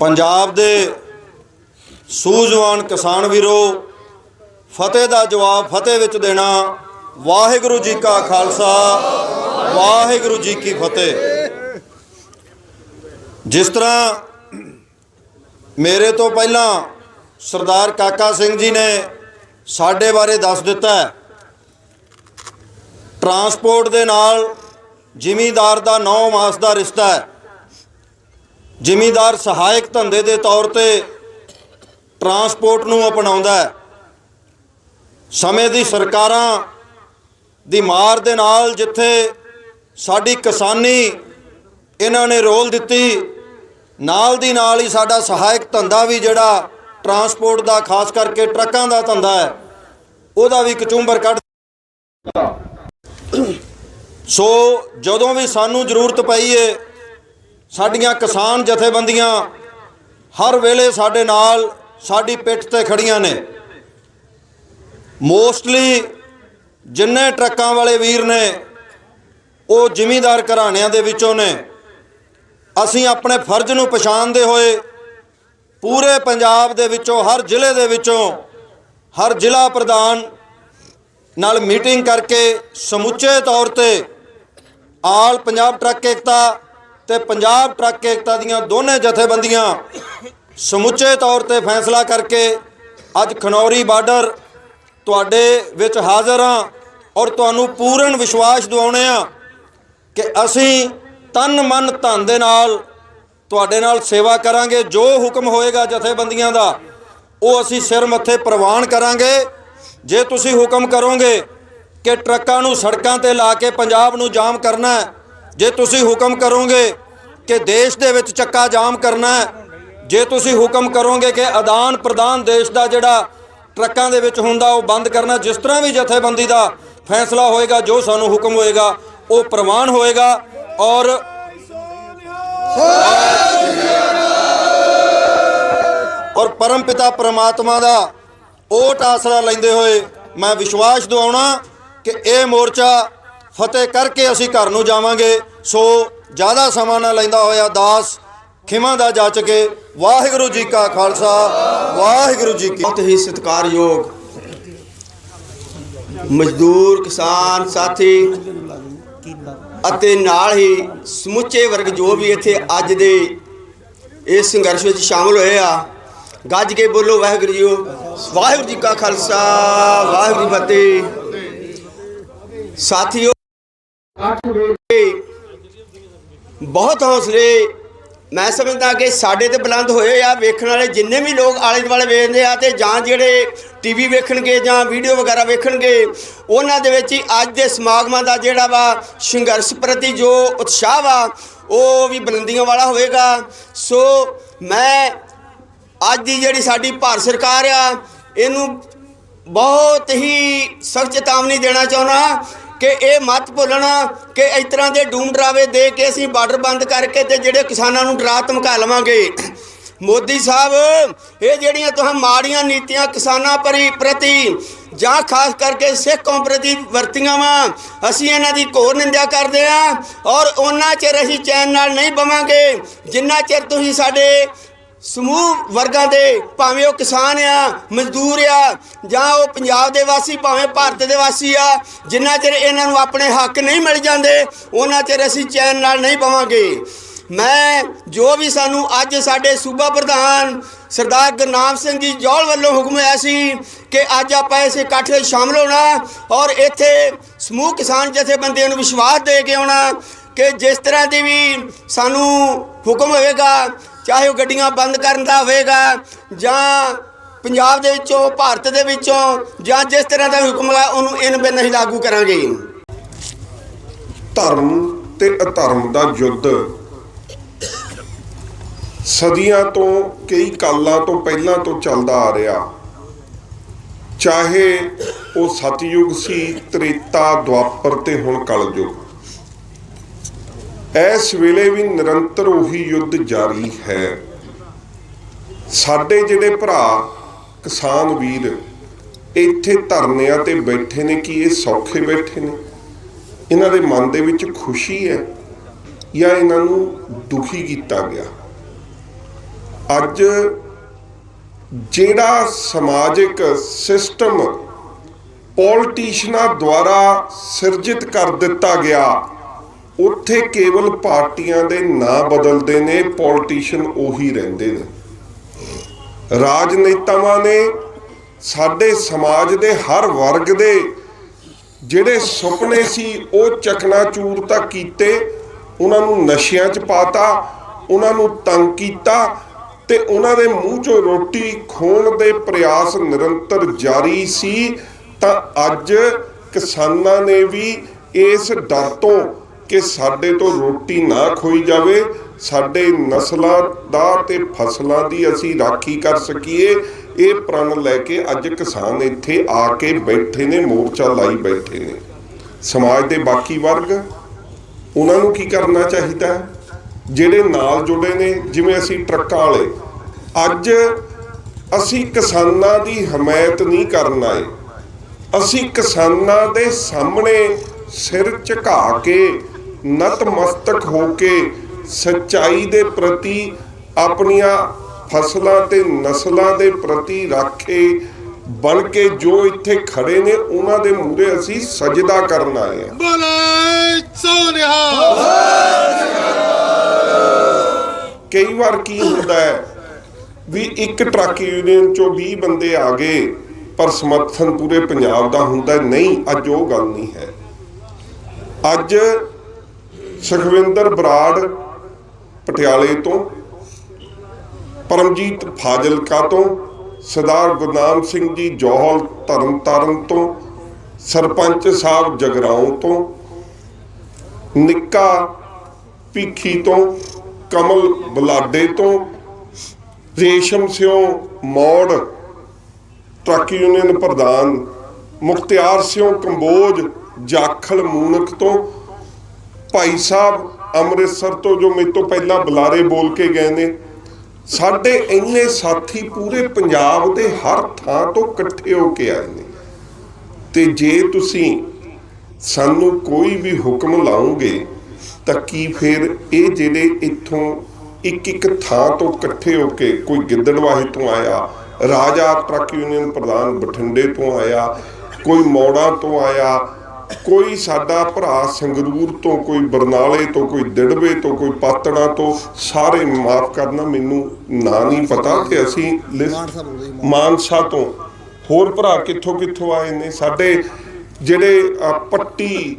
ਪੰਜਾਬ ਦੇ ਸੂਝਵਾਨ ਕਿਸਾਨ ਵੀਰੋ, ਫਤਿਹ ਦਾ ਜਵਾਬ ਫਤਿਹ ਵਿੱਚ ਦੇਣਾ ਵਾਹਿਗੁਰੂ ਜੀ ਕਾ ਖਾਲਸਾ, ਵਾਹਿਗੁਰੂ ਜੀ ਕੀ ਫਤਿਹ। ਜਿਸ ਤਰ੍ਹਾਂ ਮੇਰੇ ਤੋਂ ਪਹਿਲਾਂ ਸਰਦਾਰ ਕਾਕਾ ਸਿੰਘ ਜੀ ਨੇ ਸਾਡੇ ਬਾਰੇ ਦੱਸ ਦਿੱਤਾ ਟਰਾਂਸਪੋਰਟ ਦੇ ਨਾਲ ਜ਼ਿਮੀਂਦਾਰ ਦਾ 9 ਮਾਸ ਦਾ ਰਿਸ਼ਤਾ ਹੈ। ਜ਼ਿਮੀਦਾਰ ਸਹਾਇਕ ਧੰਦੇ ਦੇ ਤੌਰ ਤੇ ਟਰਾਂਸਪੋਰਟ ਨੂੰ ਅਪਣਾਉਂਦਾ ਹੈ। ਸਮੇਂ ਦੀ ਸਰਕਾਰਾਂ ਦੀ ਮਾਰ ਦੇ ਨਾਲ ਜਿੱਥੇ ਸਾਡੀ ਕਿਸਾਨੀ ਇਹਨਾਂ ਨੇ ਰੋਲ ਦਿੱਤੀ, ਨਾਲ ਦੀ ਨਾਲ ਹੀ ਸਾਡਾ ਸਹਾਇਕ ਧੰਦਾ ਵੀ ਜਿਹੜਾ ਟਰਾਂਸਪੋਰਟ ਦਾ, ਖਾਸ ਕਰਕੇ ਟਰੱਕਾਂ ਦਾ ਧੰਦਾ ਹੈ, ਉਹਦਾ ਵੀ ਕਚੂੰਬਰ ਕੱਢ ਸੋ ਜਦੋਂ ਵੀ ਸਾਨੂੰ ਜ਼ਰੂਰਤ ਪਈ ਏ ਸਾਡੀਆਂ ਕਿਸਾਨ ਜਥੇਬੰਦੀਆਂ ਹਰ ਵੇਲੇ ਸਾਡੇ ਨਾਲ ਸਾਡੀ ਪਿੱਠ ਤੇ ਖੜੀਆਂ ਨੇ। ਮੋਸਟਲੀ ਜਿੰਨੇ ਟਰੱਕਾਂ ਵਾਲੇ ਵੀਰ ਨੇ, ਉਹ ਜ਼ਿਮੀਂਦਾਰ ਘਰਾਣਿਆਂ ਦੇ ਵਿੱਚੋਂ ਨੇ। ਅਸੀਂ ਆਪਣੇ ਫਰਜ਼ ਨੂੰ ਪਛਾਣਦੇ ਹੋਏ ਪੂਰੇ ਪੰਜਾਬ ਦੇ ਵਿੱਚੋਂ, ਹਰ ਜ਼ਿਲ੍ਹੇ ਦੇ ਵਿੱਚੋਂ, ਹਰ ਜ਼ਿਲ੍ਹਾ ਪ੍ਰਧਾਨ ਨਾਲ ਮੀਟਿੰਗ ਕਰਕੇ ਸਮੁੱਚੇ ਤੌਰ ਤੇ ਆਲ ਪੰਜਾਬ ਟਰੱਕ ਏਕਤਾ ਤੇ ਪੰਜਾਬ ਟਰੱਕ ਏਕਤਾ ਦੀਆਂ ਦੋਨੇ ਜਥੇਬੰਦੀਆਂ ਸਮੁੱਚੇ ਤੌਰ ਤੇ ਫੈਸਲਾ ਕਰਕੇ ਅੱਜ ਖਨੌਰੀ ਬਾਰਡਰ ਤੁਹਾਡੇ ਵਿੱਚ ਹਾਜ਼ਰ ਹਾਂ ਔਰ ਤੁਹਾਨੂੰ ਪੂਰਨ ਵਿਸ਼ਵਾਸ ਦਿਵਾਉਣੇ ਆ ਕਿ ਅਸੀਂ ਤਨ ਮਨ ਧਨ ਦੇ ਨਾਲ ਤੁਹਾਡੇ ਨਾਲ ਸੇਵਾ ਕਰਾਂਗੇ, ਜੋ ਹੁਕਮ ਹੋਏਗਾ ਜਥੇਬੰਦੀਆਂ ਦਾ, ਉਹ ਅਸੀਂ ਸਿਰ ਮੱਥੇ ਪ੍ਰਵਾਨ ਕਰਾਂਗੇ। ਜੇ ਤੁਸੀਂ ਹੁਕਮ ਕਰੋਗੇ ਕਿ ਟਰੱਕਾਂ ਨੂੰ ਸੜਕਾਂ ਤੇ ਲਾ ਕੇ ਪੰਜਾਬ ਨੂੰ ਜਾਮ ਕਰਨਾ ਹੈ ਜੇ ਤੁਸੀਂ ਹੁਕਮ ਕਰੋਗੇ ਕਿ ਦੇਸ਼ ਦੇ ਵਿੱਚ ਚੱਕਾ ਜਾਮ ਕਰਨਾ ਹੈ, ਜੇ ਤੁਸੀਂ ਹੁਕਮ ਕਰੋਗੇ ਕਿ ਆਦਾਨ ਪ੍ਰਦਾਨ ਦੇਸ਼ ਦਾ ਜਿਹੜਾ ਟਰੱਕਾਂ ਦੇ ਵਿੱਚ ਹੁੰਦਾ, ਉਹ ਬੰਦ ਕਰਨਾ, ਜਿਸ ਤਰ੍ਹਾਂ ਵੀ ਜਥੇਬੰਦੀ ਦਾ ਫੈਸਲਾ ਹੋਏਗਾ, ਜੋ ਸਾਨੂੰ ਹੁਕਮ ਹੋਏਗਾ, ਉਹ ਪ੍ਰਵਾਨ ਹੋਏਗਾ ਔਰ ਔਰ ਪਰਮ ਪਿਤਾ ਪ੍ਰਮਾਤਮਾ ਦਾ ਓਟ ਆਸਰਾ ਲੈਂਦੇ ਹੋਏ ਮੈਂ ਵਿਸ਼ਵਾਸ ਦਿਵਾਉਣਾ ਕਿ ਇਹ ਮੋਰਚਾ ਫਤਿਹ ਕਰਕੇ ਅਸੀਂ ਘਰ ਨੂੰ ਜਾਵਾਂਗੇ। ਸੋ ਜ਼ਿਆਦਾ ਸਮਾਂ ਨਾ ਲੈਂਦਾ ਹੋਇਆ ਦਾਸ ਖਿਮਾ ਦਾ ਜਾ ਚੁੱਕੇ। ਵਾਹਿਗੁਰੂ ਜੀ ਕਾ ਖਾਲਸਾ, ਵਾਹਿਗੁਰੂ ਜੀ ਕੀ ਬਹੁਤ ਹੀ ਸਤਿਕਾਰਯੋਗ ਮਜ਼ਦੂਰ ਕਿਸਾਨ ਸਾਥੀ ਅਤੇ ਨਾਲ ਹੀ ਸਮੁੱਚੇ ਵਰਗ ਜੋ ਵੀ ਇੱਥੇ ਅੱਜ ਦੇ ਇਸ ਸੰਘਰਸ਼ ਵਿੱਚ ਸ਼ਾਮਲ ਹੋਏ ਆ, ਗੱਜ ਕੇ ਬੋਲੋ ਵਾਹਿਗੁਰੂ ਜੀ ਵਾਹਿਗੁਰੂ ਜੀ ਕਾ ਖਾਲਸਾ, ਵਾਹਿਗੁਰੂ ਜੀ ਕੀ ਫਤਿਹ। ਸਾਥੀਓ ਬਹੁਤ ਹੌਸਲੇ। ਮੈਂ ਸਮਝਦਾ ਕਿ ਸਾਡੇ ਤੇ ਬੁਲੰਦ ਹੋਏ ਆ, ਵੇਖਣ ਵਾਲੇ ਜਿੰਨੇ ਵੀ ਲੋਕ ਆਲੇ ਦੁਆਲੇ ਵੇਖਦੇ ਆ ਤੇ ਜਾਂ ਜਿਹੜੇ ਟੀਵੀ ਵੇਖਣਗੇ ਜਾਂ ਵੀਡੀਓ ਵਗੈਰਾ ਵੇਖਣਗੇ, ਉਹਨਾਂ ਦੇ ਵਿੱਚ ਹੀ ਅੱਜ ਦੇ ਸਮਾਗਮਾਂ ਦਾ ਜਿਹੜਾ ਵਾ ਸੰਘਰਸ਼ ਪ੍ਰਤੀ ਜੋ ਉਤਸ਼ਾਹ ਵਾ, ਉਹ ਵੀ ਬੁਲੰਦੀਆਂ ਵਾਲਾ ਹੋਵੇਗਾ। ਸੋ ਮੈਂ ਅੱਜ ਦੀ ਜਿਹੜੀ ਸਾਡੀ ਭਾਰਤ ਸਰਕਾਰ ਆ, ਇਹਨੂੰ ਬਹੁਤ ਹੀ ਸਖਤ ਚੇਤਾਵਨੀ ਦੇਣਾ ਚਾਹੁੰਦਾ ਕਿ ਇਹ ਮਤ ਭੁੱਲਣਾ ਕਿ ਇਸ ਤਰ੍ਹਾਂ ਦੇ ਡੂਮ ਡਰਾਵੇ ਦੇ ਕੇ ਅਸੀਂ ਬਾਰਡਰ ਬੰਦ ਕਰਕੇ ਤੇ ਜਿਹੜੇ ਕਿਸਾਨਾਂ ਨੂੰ ਡਰਾ ਧਮਕਾ ਲਵਾਂਗੇ। ਮੋਦੀ ਸਾਹਿਬ, ਇਹ ਜਿਹੜੀਆਂ ਤੁਹਾਂ ਮਾੜੀਆਂ ਨੀਤੀਆਂ ਕਿਸਾਨਾਂ ਪਰੀ, ਪ੍ਰਤੀ ਜਾਂ ਖਾਸ ਕਰਕੇ ਸਿੱਖ ਕੌਮ ਪ੍ਰਤੀ ਵਰਤੀਆਂ ਵਾ, ਅਸੀਂ ਇਹਨਾਂ ਦੀ ਘੋਰ ਨਿੰਦਿਆ ਕਰਦੇ ਆ ਔਰ ਉਹਨਾਂ ਚਿਰ ਅਸੀਂ ਚੈਨ ਨਾਲ ਨਹੀਂ ਬਵਾਂਗੇ। ਜਿੰਨਾ ਚਿਰ ਤੁਸੀਂ ਸਾਡੇ ਸਮੂਹ ਵਰਗਾਂ ਦੇ, ਭਾਵੇਂ ਉਹ ਕਿਸਾਨ ਆ, ਮਜ਼ਦੂਰ ਆ, ਜਾਂ ਉਹ ਪੰਜਾਬ ਦੇ ਵਾਸੀ, ਭਾਵੇਂ ਭਾਰਤ ਦੇ ਵਾਸੀ ਆ, ਜਿੰਨਾ ਚਿਰ ਇਹਨਾਂ ਨੂੰ ਆਪਣੇ ਹੱਕ ਨਹੀਂ ਮਿਲ ਜਾਂਦੇ, ਉਹਨਾਂ ਚਿਰ ਅਸੀਂ ਚੈਨ ਨਾਲ ਨਹੀਂ ਪਵਾਂਗੇ। ਮੈਂ, ਜੋ ਵੀ ਸਾਨੂੰ ਅੱਜ ਸਾਡੇ ਸੂਬਾ ਪ੍ਰਧਾਨ ਸਰਦਾਰ ਗੁਰਨਾਮ ਸਿੰਘ ਜੀ ਜੌਲ ਵੱਲੋਂ ਹੁਕਮ ਹੋਇਆ ਸੀ ਕਿ ਅੱਜ ਆਪਾਂ ਇਸ ਇਕੱਠ ਵਿੱਚ ਸ਼ਾਮਲ ਹੋਣਾ ਔਰ ਇੱਥੇ ਸਮੂਹ ਕਿਸਾਨ ਜਥੇਬੰਦੀਆਂ ਨੂੰ ਵਿਸ਼ਵਾਸ ਦੇ ਕੇ ਆਉਣਾ ਕਿ ਜਿਸ ਤਰ੍ਹਾਂ ਦੀ ਵੀ ਸਾਨੂੰ ਹੁਕਮ ਹੋਵੇਗਾ ਚਾਹੇ ਉਹ ਗੱਡੀਆਂ ਬੰਦ ਕਰਨ ਦਾ ਹੋਵੇਗਾ ਜਾਂ ਪੰਜਾਬ ਦੇ ਵਿੱਚੋਂ, ਭਾਰਤ ਦੇ ਵਿੱਚੋਂ ਜਾਂ ਜਿਸ ਤਰ੍ਹਾਂ ਦਾ ਹੁਕਮ ਹੋਗਾ ਉਹਨੂੰ ਇਨ ਬਿਨ ਅਸੀਂ ਲਾਗੂ ਕਰਾਂਗੇ ਧਰਮ ਤੇ ਅਧਰਮ ਦਾ ਯੁੱਧ ਸਦੀਆਂ ਤੋਂ, ਕਈ ਕਾਲਾਂ ਤੋਂ ਪਹਿਲਾਂ ਤੋਂ ਚੱਲਦਾ ਆ ਰਿਹਾ। ਚਾਹੇ ਉਹ ਸਤਯੁਗ ਸੀ, ਤ੍ਰੇਤਾ ਦੁਆਪਰ ਤੇ ਹੁਣ ਕਲਯੁਗ। ਇਸ ਵੇਲੇ ਵੀ ਨਿਰੰਤਰ ਉਹੀ ਯੁੱਧ ਜਾਰੀ ਹੈ। ਸਾਡੇ ਜਿਹੜੇ ਭਰਾ, ਕਿਸਾਨ ਵੀਰ, ਇੱਥੇ ਧਰਨਿਆਂ ਤੇ ਬੈਠੇ ਨੇ ਕਿ ਇਹ ਸੌਖੇ ਬੈਠੇ ਨੇ। ਇਹਨਾਂ ਦੇ ਮਨ ਦੇ ਵਿੱਚ ਖੁਸ਼ੀ ਹੈ ਜਾਂ ਇਹਨਾਂ ਨੂੰ ਦੁਖੀ ਕੀਤਾ ਗਿਆ? ਅੱਜ ਜਿਹੜਾ ਸਮਾਜਿਕ ਸਿਸਟਮ ਪੋਲਿਟੀਸ਼ੀਅਨਾਂ ਦੁਆਰਾ ਸਿਰਜਿਤ ਕਰ ਦਿੱਤਾ ਗਿਆ ਉੱਥੇ ਕੇਵਲ ਪਾਰਟੀਆਂ ਦੇ ਨਾਂ ਬਦਲਦੇ ਨੇ ਪੋਲਿਟੀਸ਼ੀਅਨ ਉਹੀ ਰਹਿੰਦੇ ਨੇ। ਰਾਜਨੇਤਾਵਾਂ ਨੇ ਸਾਡੇ ਸਮਾਜ ਦੇ ਹਰ ਵਰਗ ਦੇ ਜਿਹੜੇ ਸੁਪਨੇ ਸੀ, ਉਹ ਚਕਨਾਚੂਰ ਤਾਂ ਕੀਤੇ, ਉਹਨਾਂ ਨੂੰ ਨਸ਼ਿਆਂ 'ਚ ਪਾਤਾ, ਉਹਨਾਂ ਨੂੰ ਤੰਗ ਕੀਤਾ ਤੇ ਉਹਨਾਂ ਦੇ ਮੂੰਹ 'ਚੋਂ ਰੋਟੀ ਖੋਣ ਦੇ ਪ੍ਰਯਾਸ ਨਿਰੰਤਰ ਜਾਰੀ ਸੀ। ਤਾਂ ਅੱਜ ਕਿਸਾਨਾਂ ਨੇ ਵੀ ਇਸ ਡਰ ਤੋਂ ਕਿ ਸਾਡੇ ਤੋਂ ਰੋਟੀ ਨਾ ਖੋਈ ਜਾਵੇ, ਸਾਡੇ ਨਸਲਾਂ ਦਾ ਤੇ ਫਸਲਾਂ ਦੀ ਅਸੀਂ ਰਾਖੀ ਕਰ ਸਕੀਏ। ਇਹ ਪ੍ਰਣ ਲੈ ਕੇ ਅੱਜ ਕਿਸਾਨ ਇੱਥੇ ਆ ਕੇ ਬੈਠੇ ਨੇ, ਮੋਰਚਾ ਲਾਈ ਬੈਠੇ ਨੇ। ਸਮਾਜ ਦੇ ਬਾਕੀ ਵਰਗ, ਉਹਨਾਂ ਨੂੰ ਕੀ ਕਰਨਾ ਚਾਹੀਦਾ? ਹੈ ਜਿਹੜੇ ਨਾਲ ਜੁੜੇ ਨੇ, ਜਿਵੇਂ ਅਸੀਂ ਟਰੱਕਾਂ ਵਾਲੇ, ਅੱਜ ਅਸੀਂ ਕਿਸਾਨਾਂ ਦੀ ਹਮਾਇਤ ਨਹੀਂ ਕਰਨ ਆਏ। ਅਸੀਂ ਕਿਸਾਨਾਂ ਦੇ ਸਾਹਮਣੇ ਸਿਰ ਝੁਕਾ ਕੇ ਨਤਮਸਤਕ ਹੋ ਕੇ ਸੱਚਾਈ ਦੇ ਪ੍ਰਤੀ ਆਪਣੀਆਂ ਫਸਲਾਂ ਤੇ ਨਸਲਾਂ ਦੇ ਪ੍ਰਤੀ ਰਾਖੇ ਬਣ ਕੇ ਜੋ ਇੱਥੇ ਖੜੇ ਨੇ ਉਹਨਾਂ ਦੇ ਮੂਹਰੇ ਅਸੀਂ ਸਜਦਾ ਕਰਨ ਆਏ ਹਾਂ। ਬੋਲੇ ਸੋਨਿਹਾ ਕਈ ਵਾਰ ਕੀ ਹੁੰਦਾ ਹੈ ਵੀ ਇੱਕ ਟਰੱਕ ਯੂਨੀਅਨ ਚੋਂ 20 ਬੰਦੇ ਆ ਗਏ ਪਰ ਸਮਰਥਨ ਪੂਰੇ ਪੰਜਾਬ ਦਾ ਹੁੰਦਾ। ਨਹੀਂ ਅੱਜ ਉਹ ਗੱਲ ਨਹੀਂ ਹੈ। ਅੱਜ ਸੁਖਵਿੰਦਰ ਬਰਾੜ ਪਟਿਆਲੇ ਤੋਂ, ਪਰਮਜੀਤ ਫਾਜ਼ਿਲਕਾ ਤੋਂ, ਸਰਦਾਰ ਗੁਰਨਾਮ ਸਿੰਘ ਜੀ ਜੋਹਲ ਤਰਨਤਾਰਨ ਤੋਂ, ਸਰਪੰਚ ਸਾਹਿਬ ਜਗਰਾਉਂ ਤੋਂ, ਨਿੱਕਾ ਭੀਖੀ ਤੋਂ, ਕਮਲ ਬਲਾਡੇ ਤੋਂ, ਰੇਸ਼ਮ ਸਿਓ ਮੌੜ, ਟਰੱਕ ਯੂਨੀਅਨ ਪ੍ਰਧਾਨ, ਮੁਖਤਿਆਰ ਸਿਓ ਕੰਬੋਜ, ਜਾਖਲ ਮੂਨਕ ਤੋਂ ਭਾਈ ਸਾਹਿਬ ਅੰਮ੍ਰਿਤਸਰ ਤੋਂ ਜੋ ਮੇਰੇ ਤੋਂ ਪਹਿਲਾਂ ਬੁਲਾਰੇ ਬੋਲ ਕੇ ਗਏ ਨੇ, ਸਾਡੇ ਇੰਨੇ ਸਾਥੀ ਪੂਰੇ ਪੰਜਾਬ ਦੇ ਹਰ ਥਾਂ ਤੋਂ ਇਕੱਠੇ ਹੋ ਕੇ ਆਏ ਨੇ। ਤੇ ਜੇ ਤੁਸੀਂ ਸਾਨੂੰ ਕੋਈ ਵੀ ਹੁਕਮ ਲਾਉਂਗੇ ਤਾਂ ਕੀ ਫਿਰ ਇਹ ਜਿਹੜੇ ਇੱਥੋਂ ਇੱਕ ਇੱਕ ਥਾਂ ਤੋਂ ਇਕੱਠੇ ਹੋ ਕੇ ਕੋਈ ਗਿੱਦੜਵਾਹੇ ਤੋਂ ਆਇਆ, ਰਾਜਾ ਟਰੱਕ ਯੂਨੀਅਨ ਪ੍ਰਧਾਨ ਬਠਿੰਡੇ ਤੋਂ ਆਇਆ, ਕੋਈ ਮੌੜਾ ਤੋਂ ਆਇਆ ਕੋਈ ਸਾਡਾ ਭਰਾ ਸੰਗਰੂਰ ਤੋਂ ਕੋਈ ਬਰਨਾਲੇ ਤੋਂ ਕੋਈ ਦਿੜਵੇ ਤੋਂ ਕੋਈ ਪਾਤੜਾ ਤੋਂ ਸਾਰੇ ਮਾਫ ਕਰਨਾ ਮੈਨੂੰ ਨਾਂ ਨਹੀਂ ਪਤਾ ਤੇ ਅਸੀਂ ਮਾਨਸਾ ਤੋਂ ਹੋਰ ਭਰਾ ਕਿੱਥੋਂ ਕਿੱਥੋਂ ਆਏ ਨੇ? ਸਾਡੇ ਜਿਹੜੇ ਪੱਟੀ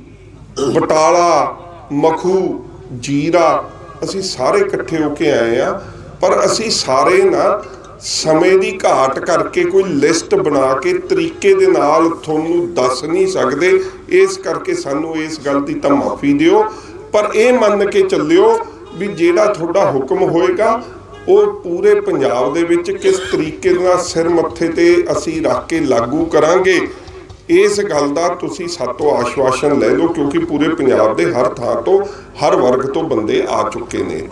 ਬਟਾਲਾ ਮਖੂ ਜੀਰਾ ਅਸੀਂ ਸਾਰੇ ਇਕੱਠੇ ਹੋ ਕੇ ਆਏ ਆ। ਪਰ ਅਸੀਂ ਸਾਰੇ ਨਾ ਸਮੇਂ ਦੀ ਘਾਟ ਕਰਕੇ ਕੋਈ ਲਿਸਟ ਬਣਾ ਕੇ ਤਰੀਕੇ ਦੇ ਨਾਲ ਤੁਹਾਨੂੰ ਦੱਸ ਨਹੀਂ ਸਕਦੇ, ਇਸ ਕਰਕੇ ਸਾਨੂੰ ਇਸ ਗੱਲ ਦੀ ਤਾਂ ਮਾਫੀ ਦਿਓ। ਪਰ ਇਹ ਮੰਨ ਕੇ ਚੱਲਿਓ ਵੀ ਜਿਹੜਾ ਤੁਹਾਡਾ ਹੁਕਮ ਹੋਏਗਾ, ਉਹ ਪੂਰੇ ਪੰਜਾਬ ਦੇ ਵਿੱਚ ਕਿਸ ਤਰੀਕੇ ਨਾਲ ਸਿਰ ਮੱਥੇ ਤੇ ਅਸੀਂ ਰੱਖ ਕੇ ਲਾਗੂ ਕਰਾਂਗੇ, ਇਸ ਗੱਲ ਦਾ ਤੁਸੀਂ ਸਾਤੋਂ ਆਸ਼ਵਾਸਨ ਲੈ ਲਓ, ਕਿਉਂਕਿ ਪੂਰੇ ਪੰਜਾਬ ਦੇ ਹਰ ਥਾਂ ਤੋਂ, ਹਰ ਵਰਗ ਤੋਂ ਬੰਦੇ ਆ ਚੁੱਕੇ ਨੇ।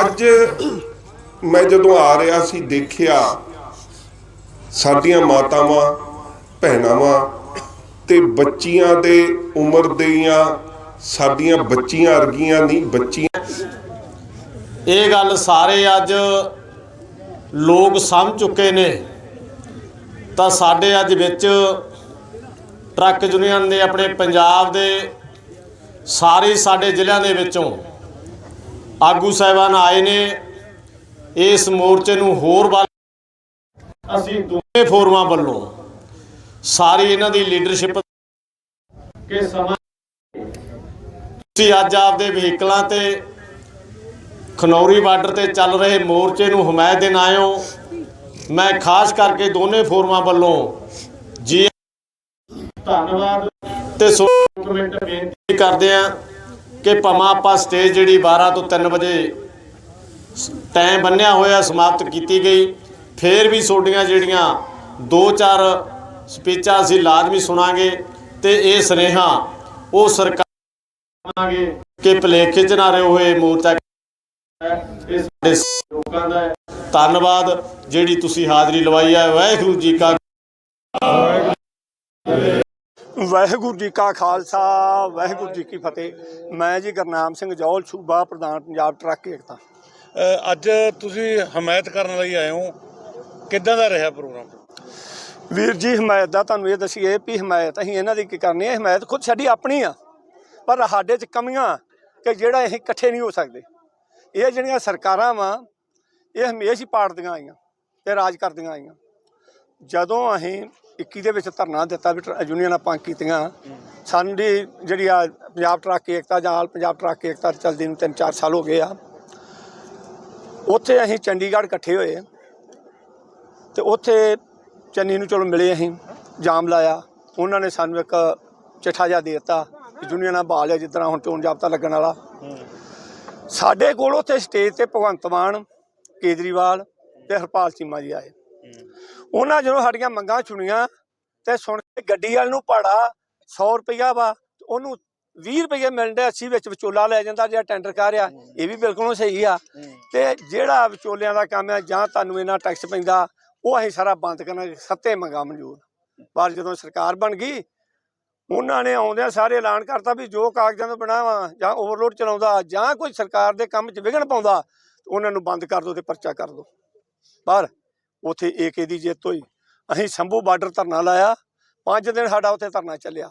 ਅੱਜ ਮੈਂ ਜਦੋਂ ਆ ਰਿਹਾ ਸੀ ਦੇਖਿਆ ਸਾਡੀਆਂ ਮਾਤਾਵਾਂ ਭੈਣਾਵਾਂ ਤੇ ਬੱਚੀਆਂ ਦੇ ਉਮਰ ਦੀਆਂ ਸਾਡੀਆਂ ਬੱਚੀਆਂ ਵਰਗੀਆਂ ਨਹੀਂ ਬੱਚੀਆਂ ਇਹ ਗੱਲ ਸਾਰੇ ਅੱਜ ਲੋਕ ਸਮਝ ਚੁੱਕੇ ਨੇ। ਤਾਂ ਸਾਡੇ ਅੱਜ ਵਿੱਚ ਟਰੱਕ ਯੂਨੀਅਨ ਦੇ ਆਪਣੇ ਪੰਜਾਬ ਦੇ ਸਾਰੇ ਸਾਡੇ ਜ਼ਿਲ੍ਹਿਆਂ ਦੇ ਵਿੱਚੋਂ ਆਗੂ ਸਾਹਿਬਾਨ ਆਏ ਨੇ। ਇਸ ਮੋਰਚੇ ਨੂੰ ਹੋਰ ਵੱਲ ਅਸੀਂ ਦੋਵੇਂ ਫੋਰਮਾਂ ਵੱਲੋਂ ਸਾਰੀ ਇਹਨਾਂ ਦੀ ਲੀਡਰਸ਼ਿਪ ਕਿ ਸਮਾਂ ਤੁਸੀਂ ਅੱਜ ਆਪਦੇ ਵਹੀਕਲਾਂ ਤੇ ਖਨੌਰੀ ਬਾਰਡਰ ਤੇ ਚੱਲ ਰਹੇ ਮੋਰਚੇ ਨੂੰ ਹਮਾਇਤ ਦੇਣ ਆਇਓ ਮੈਂ ਖਾਸ ਕਰਕੇ ਦੋਨੇ ਫੋਰਮਾਂ ਵੱਲੋਂ ਜੀ ਧੰਨਵਾਦ ਤੇ ਸੋ ਮਿੰਟ ਬੇਨਤੀ ਕਰਦੇ ਆ ਕਿ ਭਾਵੇਂ ਆਪਾਂ ਸਟੇਜ ਜਿਹੜੀ 12 ਤੋਂ 3 ਵਜੇ ਟਾਈਮ ਬੰਨਿਆ ਹੋਇਆ, ਸਮਾਪਤ ਕੀਤੀ ਗਈ, ਫੇਰ ਵੀ ਤੁਹਾਡੀਆਂ ਜਿਹੜੀਆਂ ਦੋ ਚਾਰ ਸਪੀਚਾਂ ਅਸੀਂ ਲਾਜ਼ਮੀ ਸੁਣਾਂਗੇ ਤੇ ਇਹ ਸੁਨੇਹਾ ਉਹ ਸਰਕਾਰ ਕਰਾਂਗੇ ਕਿ ਭਲੇਖੇ ਚ ਨਾ ਰਹੇ ਹੋਏ ਮੋਰਚਾ ਇਹ ਸਾਡੇ ਲੋਕਾਂ ਦਾ ਧੰਨਵਾਦ, ਜਿਹੜੀ ਤੁਸੀਂ ਹਾਜ਼ਰੀ ਲਵਾਈ ਹੈ, ਵਾਹਿਗੁਰੂ ਜੀ ਕਾ ਵਾਹਿਗੁਰੂ ਜੀ ਕਾ ਖਾਲਸਾ ਵਾਹਿਗੁਰੂ ਜੀ ਕੀ ਫਤਿਹ। ਮੈਂ ਜੀ ਗੁਰਨਾਮ ਸਿੰਘ ਜੌਲ ਸੂਬਾ ਪ੍ਰਧਾਨ ਪੰਜਾਬ ਟਰੱਕ ਏਕਤਾ। ਅੱਜ ਤੁਸੀਂ ਹਮਾਇਤ ਕਰਨ ਲਈ ਆਏ ਹੋ। ਕਿੱਦਾਂ ਦਾ ਰਿਹਾ ਪ੍ਰੋਗਰਾਮ? ਵੀਰ ਜੀ ਹਮਾਇਤ ਦਾ ਤੁਹਾਨੂੰ ਇਹ ਦਸੀਏ ਵੀ ਹਮਾਇਤ ਅਸੀਂ ਇਹਨਾਂ ਦੀ ਕੀ ਕਰਨੀ ਹੈ? ਹਮਾਇਤ ਖੁਦ ਸਾਡੀ ਆਪਣੀ ਆ ਪਰ ਸਾਡੇ 'ਚ ਕਮੀਆਂ ਕਿ ਜਿਹੜਾ ਅਸੀਂ ਇਕੱਠੇ ਨਹੀਂ ਹੋ ਸਕਦੇ। ਇਹ ਜਿਹੜੀਆਂ ਸਰਕਾਰਾਂ ਵਾ ਇਹ ਹਮੇਸ਼ਾ ਹੀ ਪਾੜਦੀਆਂ ਆਈਆਂ ਤੇ ਰਾਜ ਕਰਦੀਆਂ ਆਈਆਂ। ਜਦੋਂ ਅਸੀਂ 21 ਦੇ ਵਿੱਚ ਧਰਨਾ ਦਿੱਤਾ ਵੀ ਟਰ- ਯੂਨੀਅਨਾਂ ਪੰਗ ਕੀਤੀਆਂ। ਸਾਡੀ ਜਿਹੜੀ ਆ ਪੰਜਾਬ ਟਰੱਕ ਏਕਤਾ ਜਾਂ ਆਲ ਪੰਜਾਬ ਟਰੱਕ ਏਕਤਾ ਚੱਲਦੀ ਨੂੰ 3-4 ਸਾਲ ਹੋ ਗਏ ਆ। ਉੱਥੇ ਅਸੀਂ ਚੰਡੀਗੜ੍ਹ ਇਕੱਠੇ ਹੋਏ। ਤੇ ਉੱਥੇ ਚੰਨੀ ਨੂੰ ਚਲੋ ਮਿਲੇ ਅਸੀਂ, ਜਾਮ ਲਾਇਆ। ਉਹਨਾਂ ਨੇ ਸਾਨੂੰ ਇੱਕ ਚਿੱਠਾ ਜਿਹਾ ਦੇ ਦਿੱਤਾ ਕਿ ਯੂਨੀਅਨਾਂ ਬਹਾਲ ਹੈ ਜਿੱਦਾਂ ਹੁਣ ਚੋਣ ਜਾਬਤਾ ਲੱਗਣ ਵਾਲਾ। ਸਾਡੇ ਕੋਲ ਉੱਥੇ ਸਟੇਜ ਤੇ ਭਗਵੰਤ ਮਾਨ, ਕੇਜਰੀਵਾਲ ਤੇ ਹਰਪਾਲ ਚੀਮਾ ਜੀ ਆਏ। ਉਹਨਾਂ ਜਦੋਂ ਸਾਡੀਆਂ ਮੰਗਾਂ ਸੁਣੀਆਂ ਤੇ ਸੁਣ ਕੇ ਗੱਡੀ ਵਾਲ ਨੂੰ ਪਾੜਾ 100 ਰੁਪਇਆ ਵਾ ਉਹਨੂੰ 20 ਰੁਪਏ ਮਿਲਦੇ 80 ਵਿੱਚ ਵਿਚੋਲਾ ਲੈ ਜਾਂਦਾ ਜਿਹੜਾ ਟੈਂਡਰ ਕਰ ਰਿਹਾ ਇਹ ਵੀ ਬਿਲਕੁਲ ਸਹੀ ਆ। ਤੇ ਜਿਹੜਾ ਵਿਚੋਲਿਆਂ ਦਾ ਕੰਮ ਹੈ ਜਾਂ ਤੁਹਾਨੂੰ ਇਹਨਾਂ ਟੈਕਸ ਪੈਂਦਾ ਉਹ ਅਸੀਂ ਸਾਰਾ ਬੰਦ ਕਰਨਾ ਸੱਤੇ ਮੰਗਾ ਮਨਜ਼ੂਰ। ਪਰ ਜਦੋਂ ਸਰਕਾਰ ਬਣ ਗਈ ਉਹਨਾਂ ਨੇ ਆਉਂਦਿਆਂ ਸਾਰੇ ਐਲਾਨ ਕਰਤਾ ਵੀ ਜੋ ਕਾਗਜ਼ਾਂ ਤੋਂ ਬਣਾਵਾ ਜਾਂ ਓਵਰਲੋਡ ਚਲਾਉਂਦਾ ਜਾਂ ਕੋਈ ਸਰਕਾਰ ਦੇ ਕੰਮ 'ਚ ਵਿਘਨ ਪਾਉਂਦਾ ਉਹਨਾਂ ਨੂੰ ਬੰਦ ਕਰ ਦਿਓ ਤੇ ਪਰਚਾ ਕਰ ਦਿਓ ਪਰ ਉਥੇ ਏਕੇ ਦੀ ਜਿੱਤ ਹੋਈ। ਅਸੀਂ ਸ਼ੰਭੂ ਬਾਰਡਰ ਧਰਨਾ ਲਾਇਆ। ਪੰਜ ਦਿਨ ਸਾਡਾ ਉੱਥੇ ਧਰਨਾ ਚੱਲਿਆ।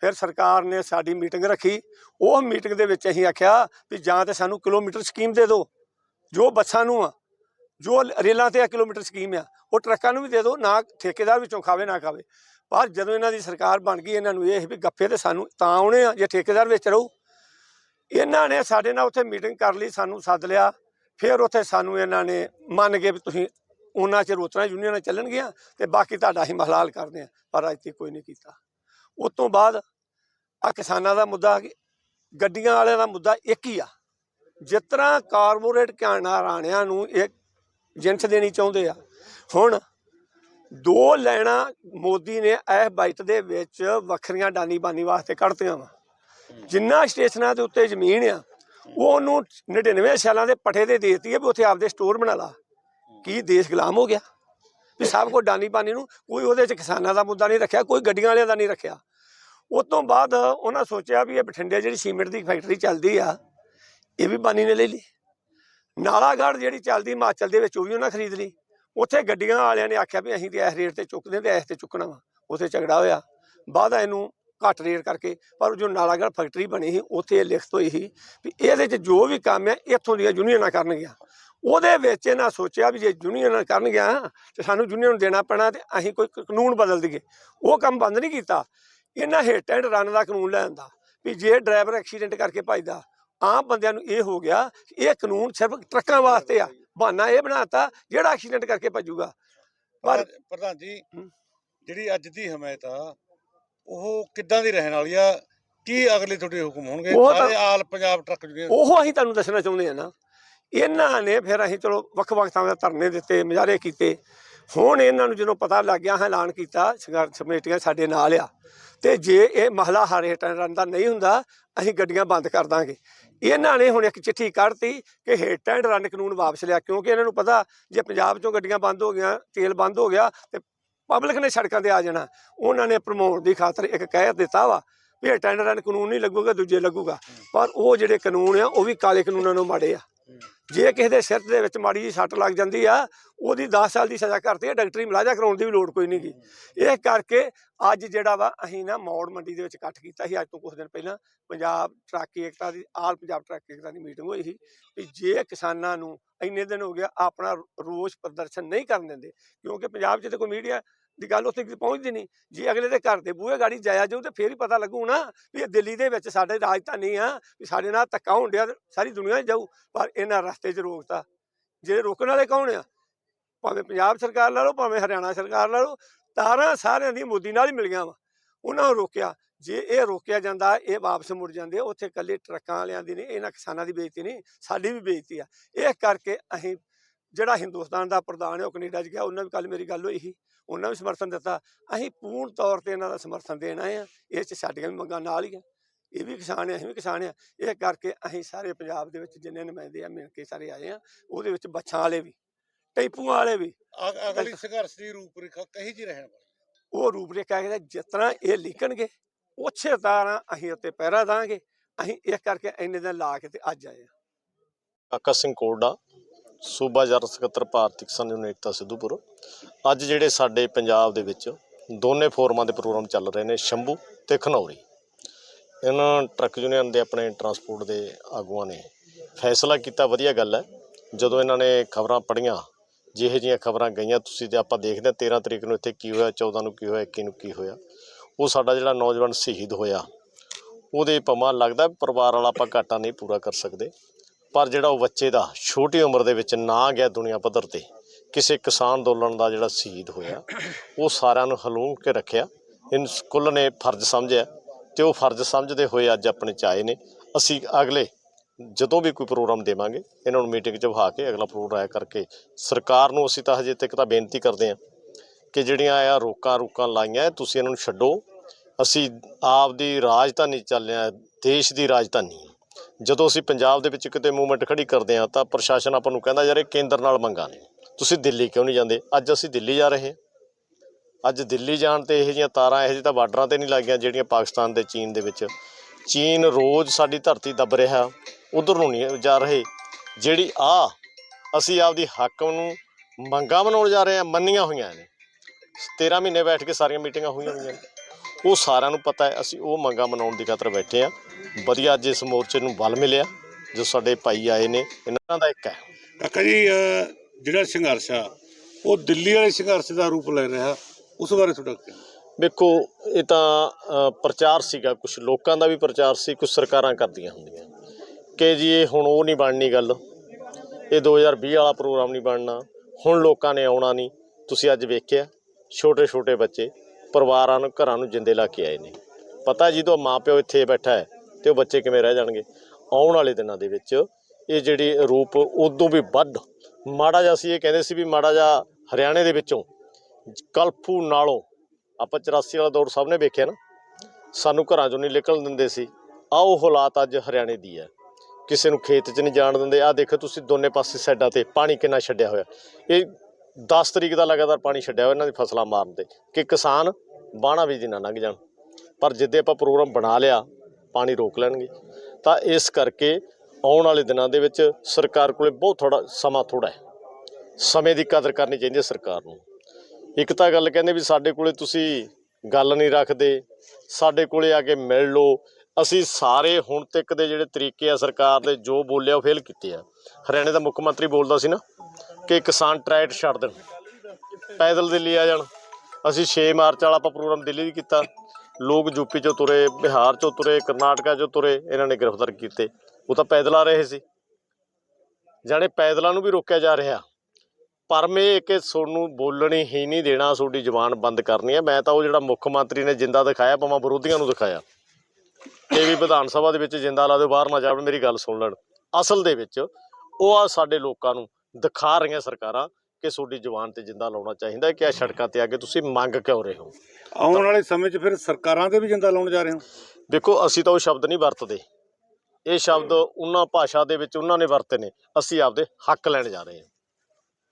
ਫਿਰ ਸਰਕਾਰ ਨੇ ਸਾਡੀ ਮੀਟਿੰਗ ਰੱਖੀ। ਉਹ ਮੀਟਿੰਗ ਦੇ ਵਿੱਚ ਅਸੀਂ ਆਖਿਆ ਵੀ ਜਾਂ ਤੇ ਸਾਨੂੰ ਕਿਲੋਮੀਟਰ ਸਕੀਮ ਦੇ ਦਿਓ। ਜੋ ਬੱਸਾਂ ਨੂੰ ਆ, ਜੋ ਰੇਲਾਂ ਤੇ ਆ, ਕਿਲੋਮੀਟਰ ਸਕੀਮ ਆ, ਉਹ ਟਰੱਕਾਂ ਨੂੰ ਵੀ ਦੇ ਦਿਓ। ਨਾ ਠੇਕੇਦਾਰ ਵਿੱਚੋਂ ਖਾਵੇ, ਨਾ ਖਾਵੇ। ਪਰ ਜਦੋਂ ਇਹਨਾਂ ਦੀ ਸਰਕਾਰ ਬਣ ਗਈ, ਇਹਨਾਂ ਨੂੰ ਇਹ ਵੀ ਗੱਫੇ ਤੇ ਸਾਨੂੰ ਤਾਂ ਆਉਣੇ ਆ, ਜੇ ਠੇਕੇਦਾਰ ਵਿੱਚ ਰਹੂ। ਇਹਨਾਂ ਨੇ ਸਾਡੇ ਨਾਲ ਉੱਥੇ ਮੀਟਿੰਗ ਕਰ ਲਈ, ਸਾਨੂੰ ਸੱਦ ਲਿਆ। ਫਿਰ ਉੱਥੇ ਸਾਨੂੰ ਇਹਨਾਂ ਨੇ ਮੰਨ ਗਏ ਵੀ ਤੁਸੀਂ ਉਹਨਾਂ ਚ ਰੋਤਰਾ ਯੂਨੀਅਨਾਂ ਚੱਲਣਗੀਆਂ ਤੇ ਬਾਕੀ ਤੁਹਾਡਾ ਹੀ ਮਹਲਾਲ ਕਰਦੇ ਹਾਂ, ਪਰ ਅੱਜ ਤੱਕ ਕੋਈ ਨਹੀਂ ਕੀਤਾ। ਉਸ ਤੋਂ ਬਾਅਦ ਆ ਕਿਸਾਨਾਂ ਦਾ ਮੁੱਦਾ ਗੱਡੀਆਂ ਵਾਲਿਆਂ ਦਾ ਮੁੱਦਾ ਇੱਕ ਹੀ ਆ। ਜਿਸ ਤਰ੍ਹਾਂ ਕਾਰਪੋਰੇਟ ਕਿਆਣਾ ਰਾਣਿਆਂ ਨੂੰ ਇਹ ਜਿੰਸ ਦੇਣੀ ਚਾਹੁੰਦੇ ਆ, ਹੁਣ ਦੋ ਲੈਣਾ ਮੋਦੀ ਨੇ ਇਹ ਬਾਈਟ ਦੇ ਵਿੱਚ ਵੱਖਰੀਆਂ ਡਾਨੀ ਬਾਨੀ ਵਾਸਤੇ ਕੱਢਤੀਆਂ ਵਾ। ਜਿੰਨਾ ਸਟੇਸ਼ਨਾਂ ਦੇ ਉੱਤੇ ਜ਼ਮੀਨ ਆ, ਉਹ ਉਹਨੂੰ 99 ਸਾਲਾਂ ਦੇ ਪੱਠੇ ਦੇ ਦੇਤੀ ਹੈ ਵੀ ਉੱਥੇ ਆਪਦੇ ਸਟੋਰ ਬਣਾ ਲਾ। ਕੀ ਦੇਸ਼ ਗੁਲਾਮ ਹੋ ਗਿਆ? ਵੀ ਸਭ ਕੋ ਡਾਨੀ ਬਾਨੀ ਨੂੰ ਕੋਈ ਉਹਦੇ ਚ ਕਿਸਾਨਾਂ ਦਾ ਮੁੱਦਾ ਨਹੀਂ ਰੱਖਿਆ, ਕੋਈ ਗੱਡੀਆਂ ਵਾਲਿਆਂ ਦਾ ਨਹੀਂ ਰੱਖਿਆ। ਉਸ ਤੋਂ ਬਾਅਦ ਉਹਨਾਂ ਸੋਚਿਆ ਵੀ ਇਹ ਬਠਿੰਡੇ ਜਿਹੜੀ ਸੀਮਿੰਟ ਦੀ ਫੈਕਟਰੀ ਚੱਲਦੀ ਆ, ਇਹ ਵੀ ਬਾਨੀ ਨੇ ਲੈ ਲਈ। ਨਾਲਾਗੜ੍ਹ ਜਿਹੜੀ ਚੱਲਦੀ, ਹਿਮਾਚਲ ਦੇ ਵਿੱਚ ਉਹ ਵੀ ਉਹਨਾਂ ਖਰੀਦ ਲਈ। ਉੱਥੇ ਗੱਡੀਆਂ ਵਾਲਿਆਂ ਨੇ ਆਖਿਆ ਵੀ ਅਸੀਂ ਤੇ ਇਸ ਰੇਟ ਤੇ ਚੁੱਕਦੇ ਤੇ ਇਸ ਤੇ ਚੁੱਕਣਾ ਵਾ, ਉੱਥੇ ਝਗੜਾ ਹੋਇਆ। ਬਾਅਦ ਇਹਨੂੰ ਘੱਟ ਰੇਟ ਕਰਕੇ ਪਰ ਜੋ ਨਾਲਾਗੜ੍ਹ ਫੈਕਟਰੀ ਬਣੀ ਸੀ ਉੱਥੇ ਇਹ ਲਿਖਤ ਹੋਈ ਸੀ ਵੀ ਇਹਦੇ 'ਚ ਜੋ ਵੀ ਕੰਮ ਹੈ ਇੱਥੋਂ ਦੀਆਂ ਯੂਨੀਅਨਾਂ ਕਰਨਗੀਆਂ ਉਹਦੇ ਵਿੱਚ ਇਹਨਾਂ ਸੋਚਿਆ ਵੀ ਜੇ ਯੂਨੀਅਨਾਂ ਕਰਨਗੀਆਂ ਤੇ ਸਾਨੂੰ ਯੂਨੀਅਨ ਨੂੰ ਦੇਣਾ ਪੈਣਾ ਤੇ ਅਸੀਂ ਕੋਈ ਕਾਨੂੰਨ ਬਦਲ ਦਈਏ। ਉਹ ਕੰਮ ਬੰਦ ਨਹੀਂ ਕੀਤਾ। ਇਹਨਾਂ ਹਿੱਟ ਐਂਡ ਰਨ ਦਾ ਕਾਨੂੰਨ ਲਿਆਂਦਾ ਵੀ ਜੇ ਡਰਾਈਵਰ ਐਕਸੀਡੈਂਟ ਕਰਕੇ ਭੱਜਦਾ ਆਮ ਬੰਦਿਆਂ ਨੂੰ ਇਹ ਹੋ ਗਿਆ ਇਹ ਕਾਨੂੰਨ ਸਿਰਫ ਟਰੱਕਾਂ ਵਾਸਤੇ ਆ। ਬਹਾਨਾ ਇਹ ਬਣਾਤਾ ਜਿਹੜਾ ਐਕਸੀਡੈਂਟ ਕਰਕੇ ਭੱਜੂਗਾ। ਪਰ ਪਰ ਪ੍ਰਧਾਨ ਜੀ। ਜਿਹੜੀ ਅੱਜ ਦੀ ਹਮਾਇਤ ਆ ਉਹ ਕਿੱਦਾਂ ਦੀ ਰਹਿਣ ਵਾਲੀ ਆ? ਕੀ ਅਗਲੇ ਤੁਹਾਡੇ ਹੁਕਮ ਹੋਣਗੇ? ਉਹ ਤਾਂ- ਸਾਰੇ ਆਲ ਪੰਜਾਬ ਟਰੱਕ ਯੂਨੀਅਨ ਉਹ ਅਸੀਂ ਤੁਹਾਨੂੰ ਦੱਸਣਾ ਚਾਹੁੰਦੇ ਆ ਨਾ। ਇਹਨਾਂ ਨੇ ਫਿਰ ਅਸੀਂ ਚਲੋ ਵੱਖ ਵੱਖ ਥਾਵਾਂ ਤੇ ਧਰਨੇ ਦਿੱਤੇ ਮੁਜ਼ਾਹਰੇ ਕੀਤੇ। ਹੁਣ ਇਹਨਾਂ ਨੂੰ ਜਦੋਂ ਪਤਾ ਲੱਗ ਗਿਆ ਹਾਂ ਐਲਾਨ ਕੀਤਾ ਸੰਘਰਸ਼ ਕਮੇਟੀਆਂ ਸਾਡੇ ਨਾਲ ਆ। ਤੇ ਜੇ ਇਹ ਮਹਲਾ ਹਰੇ ਰਨ ਦਾ ਨਹੀਂ ਹੁੰਦਾ ਅਸੀਂ ਗੱਡੀਆਂ ਬੰਦ ਕਰ ਦਾਂਗੇ। ਇਹਨਾਂ ਨੇ ਹੁਣ ਇੱਕ ਚਿੱਠੀ ਕੱਢਤੀ ਕਿ ਹਿੱਟ ਐਂਡ ਰਨ ਕਾਨੂੰਨ ਵਾਪਸ ਲਿਆ ਕਿਉਂਕਿ ਇਹਨਾਂ ਨੂੰ ਪਤਾ ਜੇ ਪੰਜਾਬ ਚੋਂ ਗੱਡੀਆਂ ਬੰਦ ਹੋ ਗਈਆਂ ਤੇਲ ਬੰਦ ਹੋ ਗਿਆ ਤੇ ਪਬਲਿਕ ਨੇ ਸੜਕਾਂ ਤੇ ਆ ਜਾਣਾ। ਉਹਨਾਂ ਨੇ ਪ੍ਰਮੋਟ ਦੀ ਖਾਤਰ ਇੱਕ ਕਹਿ ਦਿੱਤਾ ਵਾ ਵੀ ਹਿੱਟ ਐਂਡ ਕਾਨੂੰਨ ਨਹੀਂ ਲੱਗੂਗਾ, ਦੂਜੇ ਲੱਗੂਗਾ। ਪਰ ਉਹ ਜਿਹੜੇ ਕਾਨੂੰਨ ਆ, ਉਹ ਵੀ ਕਾਲੇ ਕਾਨੂੰਨਾਂ ਨੂੰ ਮਾੜੇ ਆ। ਜੇ ਕਿਸੇ ਦੇ ਸਿਰ ਦੇ ਵਿੱਚ ਮਾੜੀ ਜੀ ਸੱਟ ਲੱਗ ਜਾਂਦੀ ਆ, ਉਹਦੀ 10 ਸਾਲ ਦੀ ਸਜ਼ਾ ਕਰਤੀ ਹੈ ਡਾਕਟਰੀ ਮੁਲਾਜ਼ਾ ਕਰਾਉਣ ਦੀ ਵੀ ਲੋੜ ਕੋਈ ਨਹੀਂਗੀ ਇਹ ਕਰਕੇ ਅੱਜ ਜਿਹੜਾ ਵਾ, ਅਸੀਂ ਨਾ ਮੌੜ ਮੰਡੀ ਦੇ ਵਿੱਚ ਇਕੱਠ ਕੀਤਾ ਸੀ, ਅੱਜ ਤੋਂ ਕੁਝ ਦਿਨ ਪਹਿਲਾਂ ਪੰਜਾਬ ਟਰੱਕ ਏਕਤਾ ਦੀ, ਆਲ ਪੰਜਾਬ ਟਰੱਕ ਏਕਤਾ ਦੀ ਮੀਟਿੰਗ ਹੋਈ ਸੀ। ਵੀ ਜੇ ਕਿਸਾਨਾਂ ਨੂੰ ਇੰਨੇ ਦਿਨ ਹੋ ਗਿਆ ਆਪਣਾ ਰੋਸ ਪ੍ਰਦਰਸ਼ਨ ਨਹੀਂ ਕਰਨ ਦਿੰਦੇ, ਕਿਉਂਕਿ ਪੰਜਾਬ 'ਚ ਤੇ ਕੋਈ ਮੀਡੀਆ ਦੀ ਗੱਲ ਉੱਥੇ ਪਹੁੰਚਦੀ ਨਹੀਂ। ਜੇ ਅਗਲੇ ਦੇ ਘਰ ਦੇ ਬੂਹੇ ਗਾੜੀ ਜਾਇਆ ਜਾਊ ਤੇ ਫੇਰ ਹੀ ਪਤਾ ਲੱਗੂ ਨਾ ਵੀ ਇਹ ਦਿੱਲੀ ਦੇ ਵਿੱਚ ਸਾਡੇ ਰਾਜਧਾਨੀ ਆ, ਵੀ ਸਾਡੇ ਨਾਲ ਧੱਕਾ ਹੋਣ ਡਿਆ ਸਾਰੀ ਦੁਨੀਆ 'ਚ ਜਾਊ। ਪਰ ਇਹਨਾਂ ਰਸਤੇ 'ਚ ਰੋਕਤਾ ਜਿਹੜੇ ਰੋਕਣ ਵਾਲੇ ਕੌਣ ਆ? ਭਾਵੇਂ ਪੰਜਾਬ ਸਰਕਾਰ ਲਾ ਲਓ, ਭਾਵੇਂ ਹਰਿਆਣਾ ਸਰਕਾਰ ਲਾ ਲਓ, ਤਾਰਾਂ ਸਾਰਿਆਂ ਦੀ ਮੋਦੀ ਨਾਲ ਹੀ ਮਿਲੀਆਂ ਵਾ। ਉਹਨਾਂ ਨੂੰ ਰੋਕਿਆ, ਜੇ ਇਹ ਰੋਕਿਆ ਜਾਂਦਾ, ਇਹ ਵਾਪਸ ਮੁੜ ਜਾਂਦੇ ਉੱਥੇ ਕੱਲੇ ਟਰੱਕਾਂ ਵਾਲਿਆਂ ਦੀ ਨਹੀਂ, ਇਹਨਾਂ ਕਿਸਾਨਾਂ ਦੀ ਬੇਇੱਜ਼ਤੀ ਨਹੀਂ, ਸਾਡੀ ਵੀ ਬੇਇੱਜ਼ਤੀ ਆ। ਇਹ ਕਰਕੇ ਅਸੀਂ ਜਿਹੜਾ ਹਿੰਦੁਸਤਾਨ ਦਾ ਪ੍ਰਧਾਨ ਹੈ ਉਹ ਕੈਨੇਡਾ 'ਚ ਗਿਆ ਉਹਨਾਂ ਵੀ ਕੱਲ ਮੇਰੀ ਗੱਲ ਹੋਈ ਸੀ। ਉਹਨਾਂ ਵੀ ਸਮਰਥਨ ਦਿੱਤਾ। ਅਸੀਂ ਪੂਰਨ ਤੌਰ ਤੇ ਇਹਨਾਂ ਦਾ ਸਮਰਥਨ ਦੇਣਾ ਆ ਇਹ 'ਚ ਸਾਡੀਆਂ ਵੀ ਮੰਗਾਂ ਨਾਲ ਹੀ ਆ। ਇਹ ਵੀ ਕਿਸਾਨ ਆ ਅਸੀਂ ਵੀ ਕਿਸਾਨ ਆ ਇਹ ਕਰਕੇ ਅਸੀਂ ਸਾਰੇ ਪੰਜਾਬ ਦੇ ਵਿੱਚ ਜਿੰਨੇ ਨੁਮਾਇੰਦੇ ਆ ਮਿਲ ਕੇ ਸਾਰੇ ਆਏ ਆ ਉਹਦੇ ਵਿੱਚ ਬੱਚਾਂ ਵਾਲੇ ਵੀ ਟੈਂਪੂਆਂ ਵਾਲੇ ਵੀ। ਅਗ- ਅਗਲੀ ਸੰਘਰਸ਼ ਦੀ ਰੂਪਰੇਖਾ ਕਹੀ ਜੀ ਰਹਿਣ ਵਾਲੀ ਉਹ ਰੂਪਰੇਖਾ ਹੈ ਜਿਸ ਤਰ੍ਹਾਂ ਇਹ ਲਿਖਣਗੇ ਉਸੇ ਤਰ੍ਹਾਂ ਅਸੀਂ ਉੱਤੇ ਪਹਿਰਾ ਦਾਂਗੇ। ਅਸੀਂ ਇਸ ਕਰਕੇ ਇੰਨੇ ਦਿਨ ਲਾ ਕੇ ਤੇ ਅੱਜ ਆਏ ਹਾਂ। ਕਾਕਾ ਸਿੰਘ ਕੋਲਡਾ। ਸੂਬਾ ਜਨਰਲ ਸਕੱਤਰ ਭਾਰਤੀ ਕਿਸਾਨ ਯੂਨੀਅਨ ਏਕਤਾ ਸਿੱਧੂਪੁਰ। ਅੱਜ ਜਿਹੜੇ ਸਾਡੇ ਪੰਜਾਬ ਦੇ ਵਿੱਚ ਦੋਨੇ ਫੋਰਮਾਂ ਦੇ ਪ੍ਰੋਗਰਾਮ ਚੱਲ ਰਹੇ ਨੇ, ਸ਼ੰਭੂ ਤੇ ਖਨੌਰੀ। ਇਹਨਾਂ ਟਰੱਕ ਯੂਨੀਅਨ ਦੇ ਆਪਣੇ ਟਰਾਂਸਪੋਰਟ ਦੇ ਆਗੂਆਂ ਨੇ ਫੈਸਲਾ ਕੀਤਾ, ਵਧੀਆ ਗੱਲ ਹੈ। ਜਦੋਂ ਇਹਨਾਂ ਨੇ ਖਬਰਾਂ ਪੜ੍ਹੀਆਂ, ਜਿਹੇ ਜਿਹੀਆਂ ਖਬਰਾਂ ਗਈਆਂ, ਤੁਸੀਂ ਤੇ ਆਪਾਂ ਦੇਖਦੇ ਹਾਂ 13 ਤਰੀਕ ਨੂੰ ਇੱਥੇ ਕੀ ਹੋਇਆ 14 ਨੂੰ ਕੀ ਹੋਇਆ 21 ਨੂੰ ਕੀ ਹੋਇਆ, ਉਹ ਸਾਡਾ ਜਿਹੜਾ ਨੌਜਵਾਨ ਸ਼ਹੀਦ ਹੋਇਆ, ਉਹਦੇ ਪਮਾ ਲੱਗਦਾ, ਪਰਿਵਾਰ ਵਾਲਾ ਆਪਾਂ ਘਾਟਾ ਨਹੀਂ ਪੂਰਾ ਕਰ ਸਕਦੇ। ਪਰ ਜਿਹੜਾ ਉਹ ਬੱਚੇ ਦਾ ਛੋਟੀ ਉਮਰ ਦੇ ਵਿੱਚ ਨਾ ਗਿਆ ਦੁਨੀਆ ਪੱਧਰ ਤੇ, ਕਿਸੇ ਕਿਸਾਨ ਅੰਦੋਲਨ ਦਾ ਜਿਹੜਾ ਸ਼ਹੀਦ ਹੋਇਆ, ਉਹ ਸਾਰਿਆਂ ਨੂੰ ਹਲੂਮ ਕੇ ਰੱਖਿਆ। ਇਨ ਕੁੱਲ ਨੇ ਫਰਜ਼ ਸਮਝਿਆ ਤੇ ਉਹ ਫਰਜ਼ ਸਮਝਦੇ ਹੋਏ ਅੱਜ ਆਪਣੇ ਚ ਆਏ ਨੇ। ਅਸੀਂ ਅਗਲੇ ਜਦੋਂ ਵੀ ਕੋਈ ਪ੍ਰੋਗਰਾਮ ਦੇਵਾਂਗੇ, ਇਹਨਾਂ ਨੂੰ ਮੀਟਿੰਗ 'ਚ ਬਹਾ ਕੇ ਅਗਲਾ ਪ੍ਰੋਗਰਾਮ ਰਾਇ ਕਰਕੇ ਸਰਕਾਰ ਨੂੰ ਅਸੀਂ ਤਾਂ ਹਜੇ ਤੱਕ ਤਾਂ ਬੇਨਤੀ ਕਰਦੇ ਹਾਂ ਕਿ ਜਿਹੜੀਆਂ ਆ ਰੋਕਾਂ ਰੋਕਾਂ ਲਾਈਆਂ, ਤੁਸੀਂ ਇਹਨਾਂ ਨੂੰ ਛੱਡੋ। ਅਸੀਂ ਆਪ ਦੀ ਰਾਜਧਾਨੀ ਚੱਲਿਆ ਦੇਸ਼ ਦੀ ਰਾਜਧਾਨੀ। ਜਦੋਂ ਅਸੀਂ ਪੰਜਾਬ ਦੇ ਵਿੱਚ ਕਿਤੇ ਮੂਵਮੈਂਟ ਖੜੀ ਕਰਦੇ ਹਾਂ, ਤਾਂ ਪ੍ਰਸ਼ਾਸਨ ਆਪਾਂ ਨੂੰ ਕਹਿੰਦਾ, ਯਾਰ, ਇਹ ਕੇਂਦਰ ਨਾਲ ਮੰਗਾ ਨੇ ਤੁਸੀਂ ਦਿੱਲੀ ਕਿਉਂ ਨਹੀਂ ਜਾਂਦੇ? ਅੱਜ ਅਸੀਂ ਦਿੱਲੀ ਜਾ ਰਹੇ ਅੱਜ ਦਿੱਲੀ ਜਾਣ ਤੇ ਇਹੋ ਜਿਹੀਆਂ ਤਾਰਾਂ, ਇਹੋ ਜਿਹੀ ਤਾਂ ਬਾਰਡਰਾਂ ਤੇ ਨਹੀਂ ਲੱਗੀਆਂ ਜਿਹੜੀਆਂ ਪਾਕਿਸਤਾਨ ਤੇ ਚੀਨ ਦੇ ਵਿੱਚ। ਚੀਨ ਰੋਜ਼ ਸਾਡੀ ਧਰਤੀ ਦੱਬ ਰਿਹਾ। ਉਧਰ ਨੂੰ ਨਹੀਂ ਜਾ ਰਹੇ। ਜਿਹੜੀ ਆ, ਅਸੀਂ ਆਪਦੀ ਹੱਕ ਨੂੰ ਮੰਗਾਂ ਬਣਾਉਣ ਜਾ ਰਹੇ ਹਾਂ, ਮੰਨੀਆਂ ਹੋਈਆਂ ਨੇ। 13 ਮਹੀਨੇ ਬੈਠ ਕੇ ਸਾਰੀਆਂ ਮੀਟਿੰਗਾਂ ਹੋਈਆਂ ਹੋਈਆਂ ਨੇ। ਉਹ ਸਾਰਿਆਂ ਨੂੰ ਪਤਾ ਹੈ ਅਸੀਂ ਉਹ ਮੰਗਾਂ ਮਨਾਉਣ ਦੀ ਖਾਤਰ ਬੈਠੇ ਆ ਵਧੀਆ ਅੱਜ ਇਸ ਮੋਰਚੇ ਨੂੰ ਬਲ ਮਿਲਿਆ ਜੋ ਸਾਡੇ ਭਾਈ ਆਏ ਨੇ ਇਹਨਾਂ ਦਾ ਇੱਕ ਹੈ। ਕਾਕਾ ਜੀ ਜਿਹੜਾ ਸੰਘਰਸ਼ ਆ ਉਹ ਦਿੱਲੀ ਵਾਲੇ ਸੰਘਰਸ਼ ਦਾ ਰੂਪ ਲੈ ਰਿਹਾ ਉਸ ਬਾਰੇ ਤੁਹਾਡਾ ਕੀ ਵੇਖੋ ਇਹ ਤਾਂ ਪ੍ਰਚਾਰ ਸੀਗਾ ਕੁਝ ਲੋਕਾਂ ਦਾ ਵੀ ਪ੍ਰਚਾਰ ਸੀ ਕੁਝ ਸਰਕਾਰਾਂ ਕਰਦੀਆਂ ਹੁੰਦੀਆਂ। ਕਿ ਜੀ ਇਹ ਹੁਣ ਉਹ ਨਹੀਂ ਬਣਨੀ ਗੱਲ ਇਹ 2020 ਵਾਲਾ ਪ੍ਰੋਗਰਾਮ ਨਹੀਂ ਬਣਨਾ ਹੁਣ ਲੋਕਾਂ ਨੇ ਆਉਣਾ ਨਹੀਂ। ਤੁਸੀਂ ਅੱਜ ਵੇਖਿਆ ਛੋਟੇ ਛੋਟੇ ਬੱਚੇ ਪਰਿਵਾਰਾਂ ਨੂੰ, ਘਰਾਂ ਨੂੰ ਜਿੰਦੇ ਲਾ ਕੇ ਆਏ ਨੇ। ਪਤਾ ਜਦੋਂ ਮਾਪਿਓ ਇੱਥੇ ਬੈਠਾ ਹੈ ਤੇ ਉਹ ਬੱਚੇ ਕਿਵੇਂ ਰਹਿ ਜਾਣਗੇ? ਆਉਣ ਵਾਲੇ ਦਿਨਾਂ ਦੇ ਵਿੱਚ ਇਹ ਜਿਹੜੀ ਰੂਪ ਉਦੋਂ ਵੀ ਵੱਧ, ਮਾੜਾ ਜਿਹਾ ਸੀ ਇਹ ਕਹਿੰਦੇ ਸੀ ਵੀ ਮਾੜਾ ਜਿਹਾ ਹਰਿਆਣੇ ਦੇ ਵਿੱਚੋਂ ਕਲਫੂ ਨਾਲੋਂ, ਆਪਾਂ 84 ਵਾਲਾ ਦੌਰ ਸਭ ਨੇ ਵੇਖਿਆ ਨਾ, ਸਾਨੂੰ ਘਰਾਂ ਚੋਂ ਨਹੀਂ ਨਿਕਲਣ ਦਿੰਦੇ ਸੀ। ਆਹ ਉਹ ਹਾਲਾਤ ਅੱਜ ਹਰਿਆਣੇ ਦੀ ਹੈ। ਕਿਸੇ ਨੂੰ ਖੇਤ 'ਚ ਨਹੀਂ ਜਾਣ ਦਿੰਦੇ। ਆਹ ਦੇਖੋ ਤੁਸੀਂ ਦੋਨੇ ਪਾਸੇ ਸਾਈਡਾਂ ਤੇ ਪਾਣੀ ਕਿੰਨਾ ਛੱਡਿਆ ਹੋਇਆ। ਇਹ 10 ਤਰੀਕ ਦਾ ਲਗਾਤਾਰ ਪਾਣੀ ਛੱਡਿਆ ਹੋਇਆ ਇਹਨਾਂ ਦੀ ਫਸਲਾਂ ਮਾਰਨ ਤੇ, ਕਿ ਕਿਸਾਨ ਬਾਣਾ ਵੀ ਦਿਨਾਂ ਲੰਘ ਜਾਣ। ਪਰ ਜਿੱਦੇ ਆਪਾਂ ਪ੍ਰੋਗਰਾਮ ਬਣਾ ਲਿਆ, ਪਾਣੀ ਰੋਕ ਲੈਣਗੇ। ਤਾਂ ਇਸ ਕਰਕੇ ਆਉਣ ਵਾਲੇ ਦਿਨਾਂ ਦੇ ਵਿੱਚ ਸਰਕਾਰ ਕੋਲੇ ਬਹੁਤ ਥੋੜਾ ਸਮਾਂ ਥੋੜਾ ਹੈ। ਸਮੇਂ ਦੀ ਕਦਰ ਕਰਨੀ ਚਾਹੀਦੀ ਹੈ ਸਰਕਾਰ ਨੂੰ। ਇੱਕ ਤਾਂ ਗੱਲ ਕਹਿੰਦੇ ਵੀ ਸਾਡੇ ਕੋਲੇ ਤੁਸੀਂ ਗੱਲ ਨਹੀਂ ਰੱਖਦੇ, ਸਾਡੇ ਕੋਲੇ ਆ ਕੇ ਮਿਲ ਲਓ। ਅਸੀਂ ਸਾਰੇ ਹੁਣ ਤੱਕ ਦੇ ਜਿਹੜੇ ਤਰੀਕੇ ਆ ਸਰਕਾਰ ਦੇ, ਜੋ ਬੋਲਿਆ ਉਹ ਫੇਲ ਕੀਤੇ ਆ। ਹਰਿਆਣੇ ਦਾ ਮੁੱਖ ਮੰਤਰੀ ਬੋਲਦਾ ਸੀ ਨਾ ਕਿ ਕਿਸਾਨ ਟਰੈਕਟ ਛੱਡ ਦੇਣ। ਪੈਦਲ ਦਿੱਲੀ ਆ ਜਾਣ। ਅਸੀਂ 6 ਮਾਰਚ ਵਾਲਾ ਆਪਾਂ ਪ੍ਰੋਗਰਾਮ ਦਿੱਲੀ 'ਚ ਕੀਤਾ। ਲੋਕ ਯੂਪੀ ਚੋਂ ਤੁਰੇ, ਬਿਹਾਰ ਚੋਂ ਤੁਰੇ, ਕਰਨਾਟਕਾ ਚੋਂ ਤੁਰੇ, ਇਹਨਾਂ ਨੇ ਗ੍ਰਿਫਤਾਰ ਕੀਤੇ। ਉਹ ਤਾਂ ਪੈਦਲ ਆ ਰਹੇ ਸੀ। ਜਾਣੇ ਪੈਦਲਾਂ ਨੂੰ ਵੀ ਰੋਕਿਆ ਜਾ ਰਿਹਾ। ਪਰ ਮੈਂ ਕਿ ਤੁਹਾਨੂੰ ਬੋਲਣੀ ਹੀ ਨਹੀਂ ਦੇਣਾ, ਤੁਹਾਡੀ ਜ਼ੁਬਾਨ ਬੰਦ ਕਰਨੀ ਹੈ। ਮੈਂ ਤਾਂ ਉਹ ਜਿਹੜਾ ਮੁੱਖ ਮੰਤਰੀ ਨੇ ਜਿੰਦਾ ਦਿਖਾਇਆ, ਭਾਵੇਂ ਵਿਰੋਧੀਆਂ ਨੂੰ ਦਿਖਾਇਆ। ਇਹ ਵੀ ਵਿਧਾਨ ਸਭਾ ਦੇ ਵਿੱਚ ਜਿੰਦਾ ਲਾ ਦਿਓ, ਬਾਹਰ ਨਾ ਜਾਵਣ, ਮੇਰੀ ਗੱਲ ਸੁਣ ਲੈਣ। ਅਸਲ ਦੇ ਵਿੱਚ ਉਹ ਆ ਸਾਡੇ ਲੋਕਾਂ ਨੂੰ। ਦਿਖਾ ਰਹੀਆਂ ਸਰਕਾਰਾਂ ਕਿ ਤੁਹਾਡੀ ਜ਼ੁਬਾਨ ਤੇ ਜਿੰਦਾ ਲਾਉਣਾ ਚਾਹੀਦਾ ਹੈ ਕਿ ਆ ਸੜਕਾਂ ਤੇ ਆ ਕੇ ਤੁਸੀਂ ਮੰਗ ਕਿਉਂ ਰਹੇ ਹੋ? ਆਉਣ ਵਾਲੇ ਸਮੇਂ 'ਚ ਫਿਰ ਸਰਕਾਰਾਂ ਤੇ ਵੀ ਜਿੰਦਾ ਲਾਉਣ ਜਾ ਰਹੇ ਹੋ? ਦੇਖੋ ਅਸੀਂ ਤਾਂ ਉਹ ਸ਼ਬਦ ਨਹੀਂ ਵਰਤਦੇ। ਇਹ ਸ਼ਬਦ ਉਹਨਾਂ ਭਾਸ਼ਾ ਦੇ ਵਿੱਚ ਉਹਨਾਂ ਨੇ ਵਰਤੇ ਨੇ। ਅਸੀਂ ਆਪਦੇ ਹੱਕ ਲੈਣ ਜਾ ਰਹੇ ਹਾਂ।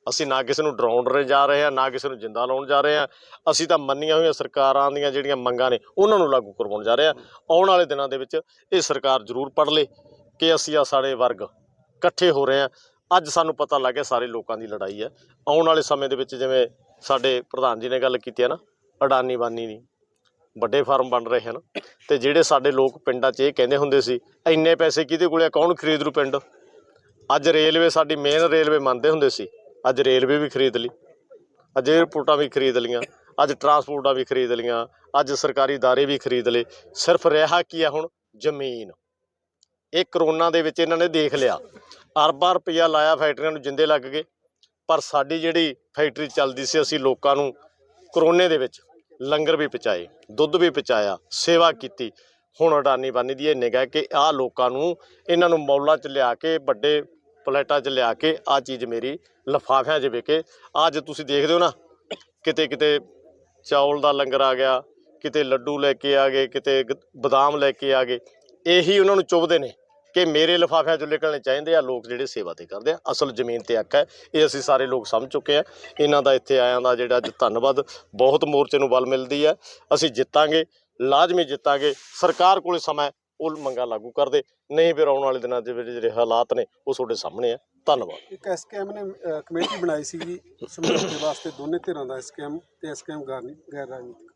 ਅਸੀਂ ਨਾ ਕਿਸੇ ਨੂੰ ਡਰਾਉਣ ਰੇ ਜਾ ਰਹੇ ਹਾਂ ਨਾ ਕਿਸੇ ਨੂੰ ਜਿੰਦਾ ਲਾਉਣ ਜਾ ਰਹੇ ਹਾਂ। ਅਸੀਂ ਤਾਂ ਮੰਨੀਆਂ ਹੋਈਆਂ ਸਰਕਾਰਾਂ ਦੀਆਂ ਜਿਹੜੀਆਂ ਮੰਗਾਂ ਨੇ ਉਹਨਾਂ ਨੂੰ ਲਾਗੂ ਕਰਵਾਉਣ ਜਾ ਰਹੇ ਹਾਂ। ਆਉਣ ਵਾਲੇ ਦਿਨਾਂ ਦੇ ਵਿੱਚ ਇਹ ਸਰਕਾਰ ਜ਼ਰੂਰ ਪੜ ਲੇ ਕਿ ਅਸੀਂ ਆ ਸਾਡੇ ਵਰਗ ਇਕੱਠੇ ਹੋ ਰਹੇ ਹਾਂ। ਅੱਜ ਸਾਨੂੰ ਪਤਾ ਲੱਗ ਗਿਆ ਸਾਰੇ ਲੋਕਾਂ ਦੀ ਲੜਾਈ ਹੈ। ਆਉਣ ਵਾਲੇ ਸਮੇਂ ਦੇ ਵਿੱਚ ਜਿਵੇਂ ਸਾਡੇ ਪ੍ਰਧਾਨ ਜੀ ਨੇ ਗੱਲ ਕੀਤੀ ਹੈ ਨਾ, ਅਡਾਨੀ ਬਾਨੀ ਦੀ, ਵੱਡੇ ਫਾਰਮ ਬਣ ਰਹੇ ਹਨ ਤੇ ਜਿਹੜੇ ਸਾਡੇ ਲੋਕ ਪਿੰਡਾਂ 'ਚ ਇਹ ਕਹਿੰਦੇ ਹੁੰਦੇ ਸੀ, ਇੰਨੇ ਪੈਸੇ ਕਿਹਦੇ ਕੋਲੇ ਕੌਣ ਖਰੀਦ ਰੂ ਪਿੰਡ? ਅੱਜ ਰੇਲਵੇ ਸਾਡੀ ਮੇਨ ਰੇਲਵੇ ਮੰਨਦੇ ਹੁੰਦੇ ਸੀ, ਅੱਜ ਰੇਲਵੇ ਵੀ ਖਰੀਦ ਲਈ, ਅੱਜ ਏਅਰਪੋਰਟਾਂ ਵੀ ਖਰੀਦ ਲਈਆਂ, ਅੱਜ ਟਰਾਂਸਪੋਰਟਾਂ ਵੀ ਖਰੀਦ ਲਈਆਂ, ਅੱਜ ਸਰਕਾਰੀ ਦਾਰੇ ਵੀ ਖਰੀਦ ਲਏ, ਸਿਰਫ ਰਿਹਾ ਕੀ ਹੈ ਹੁਣ? ਜ਼ਮੀਨ। ਇਹ ਕਰੋਨਾ ਦੇ ਵਿੱਚ ਇਹਨਾਂ ਨੇ ਦੇਖ ਲਿਆ। ਅਰਬਾਂ ਰੁਪਈਆ ਲਾਇਆ ਫੈਕਟਰੀਆਂ ਨੂੰ ਜਿੰਦੇ ਲੱਗ ਗਏ। ਪਰ ਸਾਡੀ ਜਿਹੜੀ ਫੈਕਟਰੀ ਚੱਲਦੀ ਸੀ, ਅਸੀਂ ਲੋਕਾਂ ਨੂੰ ਕਰੋਨੇ ਦੇ ਵਿੱਚ ਲੰਗਰ ਵੀ ਪਹੁੰਚਾਏ, ਦੁੱਧ ਵੀ ਪਹੁੰਚਾਇਆ, ਸੇਵਾ ਕੀਤੀ। ਹੁਣ ਅਡਾਨੀ ਬਾਨੀ ਦੀ ਇਹ ਨਿਗਾਹ ਕਿ ਆਹ ਲੋਕਾਂ ਨੂੰ ਇਹਨਾਂ ਨੂੰ ਮੌਲਾਂ 'ਚ ਲਿਆ ਕੇ, ਵੱਡੇ ਪਲੇਟਾਂ 'ਚ ਲਿਆ ਕੇ, ਆਹ ਚੀਜ਼ ਮੇਰੀ ਲਫਾਫਿਆਂ 'ਚ ਵਿਕੇ। ਅੱਜ ਤੁਸੀਂ ਦੇਖਦੇ ਹੋ ਨਾ, ਕਿਤੇ ਕਿਤੇ ਚੌਲ ਦਾ ਲੰਗਰ ਆ ਗਿਆ, ਕਿਤੇ ਲੱਡੂ ਲੈ ਕੇ ਆ ਗਏ, ਕਿਤੇ ਗ- ਬਦਾਮ ਲੈ ਕੇ ਆ ਗਏ, ਇਹੀ ਉਹਨਾਂ ਨੂੰ ਚੁੱਭਦੇ ਨੇ। ਕਿ ਮੇਰੇ ਲਿਫਾਫਿਆਂ ਚੋਂ ਨਿਕਲਣੇ ਚਾਹੀਦੇ ਆ, ਲੋਕ ਜਿਹੜੇ ਸੇਵਾ ਤੇ ਕਰਦੇ ਆ। ਅਸਲ ਜ਼ਮੀਨ ਤੇ ਹੱਕ ਹੈ। ਇਹ ਅਸੀਂ ਸਾਰੇ ਲੋਕ ਸਮਝ ਚੁੱਕੇ ਆ। ਇਹਨਾਂ ਦਾ ਇੱਥੇ ਆਇਆਂ ਦਾ ਜਿਹੜਾ ਅੱਜ ਧੰਨਵਾਦ, ਬਹੁਤ ਮੋਰਚੇ ਨੂੰ ਬਲ ਮਿਲਦੀ ਹੈ। ਅਸੀਂ ਜਿੱਤਾਂਗੇ, ਲਾਜ਼ਮੀ ਜਿੱਤਾਂਗੇ। ਸਰਕਾਰ ਕੋਲੇ ਸਮਾਂ ਉਹ ਮੰਗਾਂ ਲਾਗੂ ਕਰਦੇ। ਨਹੀਂ ਫਿਰ ਆਉਣ ਵਾਲੇ ਦਿਨਾਂ ਦੇ ਵਿੱਚ ਜਿਹੜੇ ਹਾਲਾਤ ਨੇ, ਉਹ ਤੁਹਾਡੇ ਸਾਹਮਣੇ ਆ ਧੰਨਵਾਦ। ਇੱਕ ਐਸਕੇਐਮ ਨੇ ਕਮੇਟੀ ਬਣਾਈ ਸੀਗੀ। ਸਮਝੌਤੇ ਵਾਸਤੇ ਦੋਨੇ ਧਿਰਾਂ ਦਾ ਐਸਕੇਐਮ ਤੇ ਐਸਕੇਐਮ ਗੈਰ ਰਾਜਨੀਤਿਕ